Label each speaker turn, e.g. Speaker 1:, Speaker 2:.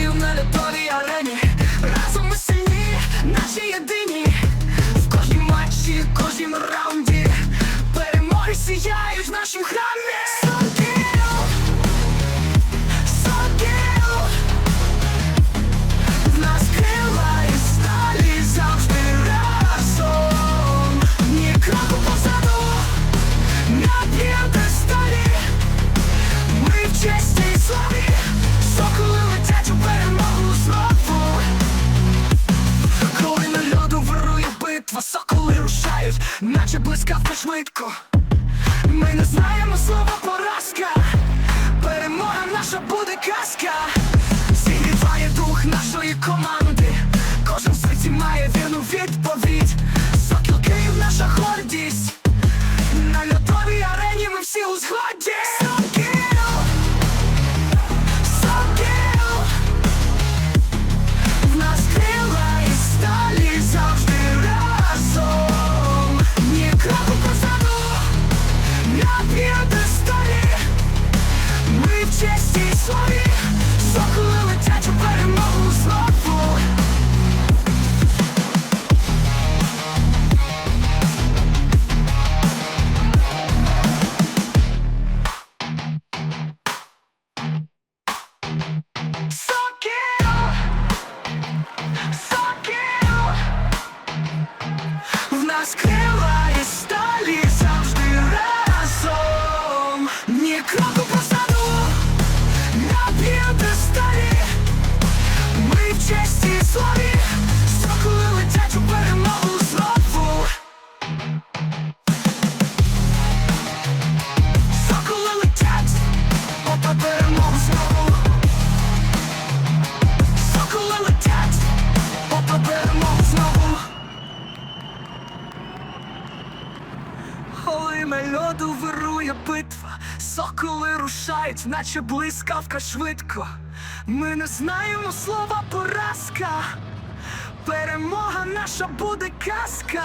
Speaker 1: соколів на льодовій арені. Разом ми сильні, наші єдині. Битва, соколи рушають, наче блискавка швидко. Ми не знаємо слова п'єдесталі. Ми в честі і славі, соколи летять у перемогу знову. Соколи летять, опа перемогу знову. Соколи летять, опа знову. Коли на льоду вирує битва, соколи рушають, наче блискавка швидко. Ми не знаємо слова поразка. Перемога наша буде казка.